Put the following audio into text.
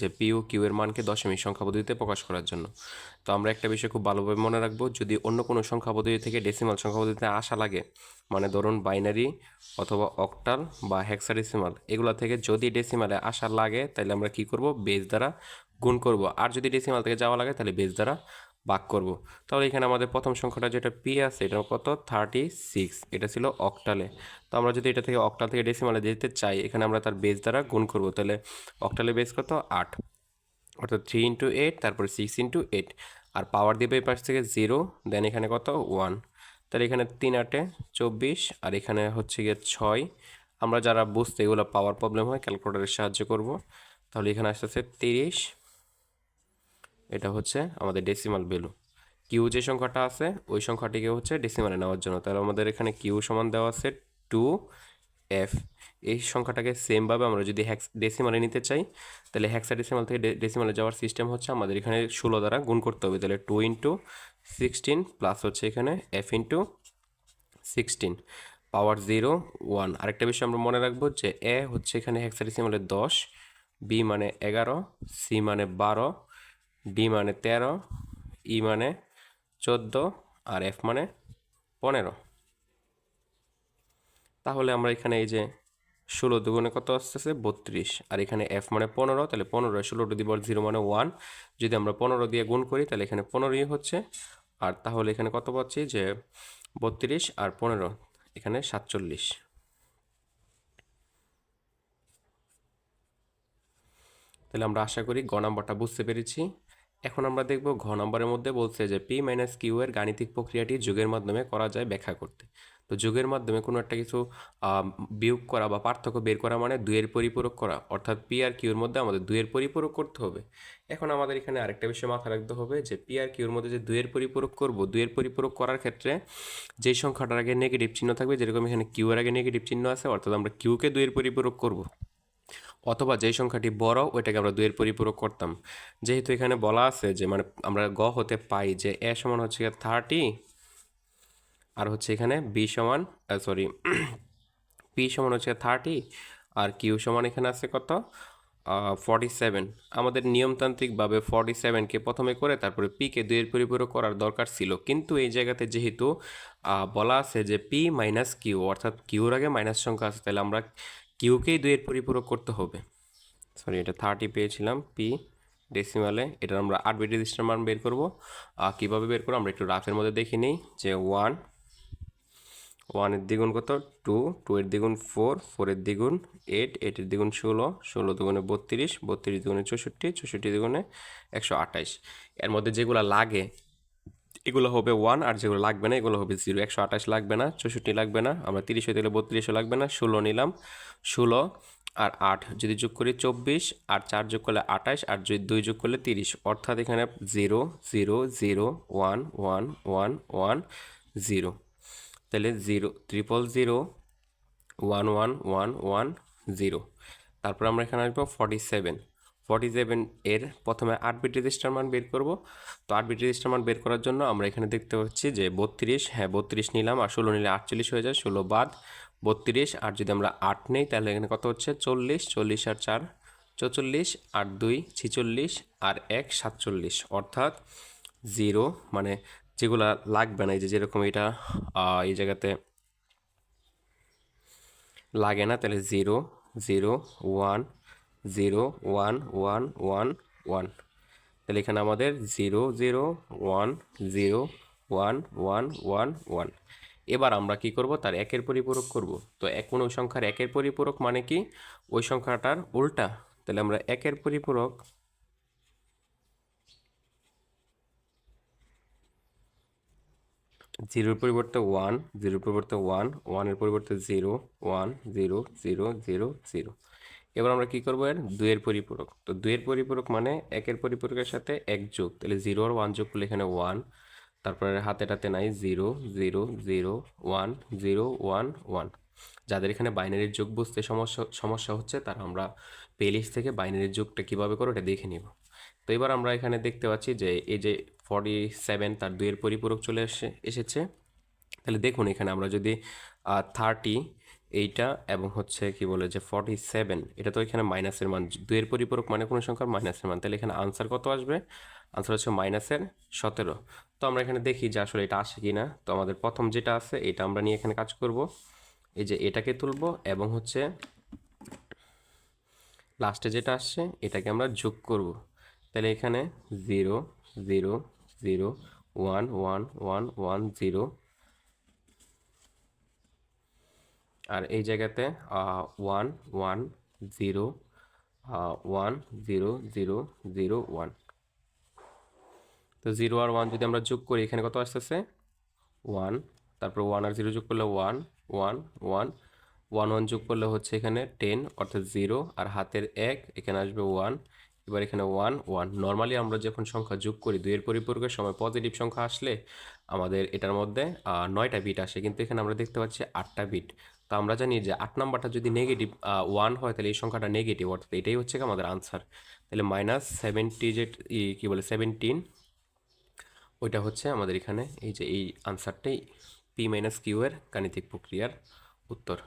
যে P O Q এর মানকে দশমিক সংখ্যা পদ্ধতিতে প্রকাশ করার জন্য। তো আমরা একটা বিষয় খুব ভালোভাবে মনে রাখব, যদি অন্য কোনো সংখ্যা পদ্ধতি থেকে ডেসিমাল সংখ্যা পদ্ধতিতে আসা লাগে মানে ধরুন বাইনারি অথবা অক্টাল বা হেক্সাডেসিমাল এগুলো থেকে যদি ডেসিমালে আসা লাগে, তাহলে আমরা কি করব? বেস দ্বারা গুণ করব। আর যদি ডেসিমাল থেকে যাওয়া লাগে, তাহলে বেস দ্বারা ভাগ করব। তাহলে এখানে আমাদের প্রথম সংখ্যাটা যেটা পি আছে এটা কত? থার্টি সিক্স এটা ছিল অক্টালে তো আমরা যদি এটা থেকে অক্টাল থেকে ডেসিমালে যেতে চাই, এখানে আমরা তার বেস দ্বারা গুণ করব। তাহলে অক্টালে বেস কত? আট। অর্থাৎ থ্রি ইন্টু এইট তারপরে সিক্স ইন্টু এইট আর পাওয়ার দিবে এই পাশ থেকে জিরো দেন এখানে কত? ওয়ান তাহলে এখানে তিন আটে চব্বিশ, আর এখানে হচ্ছে গিয়ে ছয়। আমরা যারা বুঝতে এগুলো পাওয়ার প্রবলেম হয় ক্যালকুলেটারের সাহায্য করব। তাহলে এখানে আসতেছে তিরিশ। এটা হচ্ছে আমাদের ডেসিমাল ভ্যালু কিউ যে সংখ্যাটা আছে, ওই সংখ্যাটিকে হচ্ছে ডেসিমালে নেওয়ার জন্য। তাহলে আমাদের এখানে কিউ সমান দেওয়া আছে টু এফ এই সংখ্যাটাকে সেমভাবে আমরা যদি হ্যাক্স ডেসিমালে নিতে চাই, তাহলে হ্যাক্সা ডেসিমাল থেকে ডেসিমালে যাওয়ার সিস্টেম হচ্ছে আমাদের এখানে ষোলো দ্বারা গুণ করতে হবে। তাহলে টু ইন্টু সিক্সটিন প্লাস হচ্ছে এখানে F into sixteen power zero one আরেকটা বিষয় আমরা মনে রাখব যে এ হচ্ছে এখানে হেক্সাডেসিমালে দশ বি মানে এগারো সি মানে বারো ডি মানে তেরো ই মানে চোদ্দ আর এফ মানে পনেরো। তাহলে আমরা এখানে এই যে ষোলো দুগুণে কত আসতেছে? বত্রিশ। আর এখানে এফ মানে পনেরো, তাহলে পনেরো ষোলো টু দি পাওয়ার জিরো মানে ওয়ান। যদি আমরা পনেরো দিয়ে গুণ করি, তাহলে এখানে পনেরোই হচ্ছে। আর তাহলে এখানে কত পাচ্ছি? যে বত্রিশ আর পনেরো, এখানে সাতচল্লিশ। তাহলে আমরা আশা করি গ নাম্বারটা বুঝতে পেরেছি। এখন আমরা দেখব ঘ নম্বরের মধ্যে বলছে যে পি মাইনাস কিউ এর গাণিতিক প্রক্রিয়াটি যোগের মাধ্যমে করা যায় ব্যাখ্যা করতে। তো যোগের মাধ্যমে কোনো একটা কিছু বিয়োগ করা বা পার্থক্য বের করা মানে দুয়ের পরিপূরক করা। অর্থাৎ পি আর কিউর মধ্যে আমাদের দুয়ের পরিপূরক করতে হবে। এখন আমাদের এখানে আরেকটা বিষয় মাথায় রাখতে হবে যে পি আর কিউর মধ্যে যে দুয়ের পরিপূরক করব দুয়ের পরিপূরক করার ক্ষেত্রে যেই সংখ্যাটার আগে নেগেটিভ চিহ্ন থাকবে, যেরকম এখানে কিউ এর আগে নেগেটিভ চিহ্ন আছে, অর্থাৎ আমরা কিউকে দুয়ের পরিপূরক করব। অথবা যেই সংখ্যাটি বড়, ওইটাকে আমরা দুইয়ের পরিপূরক করতাম। যেহেতু এখানে বলা আছে যে মানে আমরা গ হতে পাই যে, এ সমান হচ্ছে থার্টি আর হচ্ছে এখানে বি সমান সরি পি সমান হচ্ছে থার্টি আর কিউ সমান এখানে আছে কত? ফর্টি সেভেন আমাদের নিয়মতান্ত্রিকভাবে ফর্টি সেভেনকে প্রথমে করে তারপরে পিকে দুইয়ের পরিপূরক করার দরকার ছিল। কিন্তু এই জায়গাতে যেহেতু বলা আছে যে পি মাইনাস কিউ অর্থাৎ কিউর আগে মাইনাস সংখ্যা আছে, তাহলে আমরা কিউকেই দুইয়ের পরিপূরক করতে হবে। সরি এটা থার্টি পেয়েছিলাম পি ডেসিমালে এটা আমরা আট বিট রেজিস্টার মান বের করব। আর কীভাবে বের করব আমরা একটু রাফের মধ্যে দেখে নিই। যে ওয়ান ওয়ানের দ্বিগুণ কত? টু টু এর দ্বিগুণ ফোর ফোরের দ্বিগুণ এইট এইটের দ্বিগুণ ষোলো ষোলো দ্বিগুণে বত্রিশ বত্রিশ দ্বিগুণে চৌষট্টি চৌষট্টি দ্বিগুণে একশো আঠাইশ এর মধ্যে যেগুলো লাগে এগুলো হবে ওয়ান আর যেগুলো লাগবে না, এগুলো হবে জিরো একশো আঠাশ লাগবে না, চৌষট্টি লাগবে না, আমরা তিরিশ দিলে বত্রিশও লাগবে না, ষোলো নিলাম, ষোলো আর আট। যদি যোগ করি চব্বিশ আর চার যোগ করলে আঠাশ, আর যদি দুই যোগ করলে তিরিশ। অর্থাৎ এখানে zero zero zero one one one one zero তাহলে zero triple zero one one one one zero তারপর আমরা এখানে আসব ফর্টি সেভেন ফর্টি সেভেন এর প্রথমে আট বিট রেজিস্টার মান বের করব। তো আট বিট রেজিস্টার মান বের করার জন্য আমরা এখানে দেখতে পাচ্ছি যে বত্রিশ হ্যাঁ বত্রিশ নিলাম আর ষোলো নিলে আটচল্লিশ হয়ে যায়, ষোলো বাদ। বত্রিশ, আর যদি আমরা আট নেই, তাহলে এখানে কত হচ্ছে? চল্লিশ চল্লিশ আর চার, চৌচল্লিশ আর দুই, ছিচল্লিশ আর এক, সাতচল্লিশ। অর্থাৎ জিরো মানে যেগুলা লাগবে না, এই যে যেরকম এটা এই জায়গাতে লাগে না, তাহলে zero zero one zero one one one one. তাহলে এখানে আমাদের zero zero one zero one one one one. এবার আমরা কি করব? তার একের পরিপূরক করব। তো কোনো সংখ্যার একের পরিপূরক মানে কি? ওই সংখ্যাটার উল্টা। তাহলে আমরা একের পরিপূরক জিরোর পরিবর্তে ওয়ান, জিরোর পরিবর্তে ওয়ান, ওয়ানের পরিবর্তে zero, one, zero zero zero zero. এবার আমরা কি করব এর? দুইয়ের পরিপূরক। তো দুইয়ের পরিপূরক মানে একের পরিপূরকের সাথে এক যোগ। তাহলে জিরো আর ওয়ান যোগ করলে এখানে ওয়ান। তারপরে হাতে টাতে নাই, zero zero zero, one zero, one one. যাদের এখানে বাইনারির যোগ বুঝতে সমস্যা সমস্যা হচ্ছে, তারা আমরা প্লেলিস্ট থেকে বাইনারির যোগটা কীভাবে করো এটা দেখে নিব। তো এবার আমরা এখানে দেখতে পাচ্ছি যে এই যে ফর্টি সেভেন তার দুইয়ের পরিপূরক চলে এসে, এসেছে। তাহলে দেখুন এখানে আমরা যদি থার্টি এইটা এবং হচ্ছে কি বলে যে ফর্টি সেভেন এটা তো এখানে মাইনাসের মান, দুইয়ের পরিপূরক মানে কোনো সংখ্যার মাইনাসের মান। তাহলে এখানে আনসার কত আসবে? আনসার হচ্ছে মাইনাসের সতেরো। তো আমরা এখানে দেখি যে আসলে এটা আসে কি না তো আমাদের প্রথম যেটা আছে, এটা আমরা নিয়ে এখানে কাজ করব। এই যে এটাকে তুলব এবং হচ্ছে লাস্টে যেটা আসছে, এটাকে আমরা যোগ করব। তাহলে এখানে zero zero zero one one one one zero আর এই জায়গাতে one one zero one zero zero zero one তো জিরো আর ওয়ান যদি আমরা যোগ করি, এখানে কত আসতেছে? ওয়ান তারপর ওয়ান আর জিরো যোগ করলে one one one one one যোগ করলে হচ্ছে এখানে টেন অর্থাৎ জিরো আর হাতের এক, এখানে আসবে ওয়ান এবার এখানে ওয়ান ওয়ান নর্মালি আমরা যখন সংখ্যা যোগ করি, দুইয়ের পরিপূরকের সময় পজিটিভ সংখ্যা আসলে আমাদের এটার মধ্যে নয়টা বিট আসে, কিন্তু এখানে আমরা দেখতে পাচ্ছি আটটা বিট তো আমরা জানি যে আট নাম্বারটা যদি নেগেটিভ ওয়ান হয়, তাহলে এই সংখ্যাটা নেগেটিভ অর্থাৎ এটাই হচ্ছে আমাদের আনসার তাহলে মাইনাস সেভেন্টি যে কী বলে সেভেন্টিন ওইটা হচ্ছে আমাদের এখানে, এই যে এই আনসারটাই পি মাইনাস কিউ এর গাণিতিক প্রক্রিয়ার উত্তর।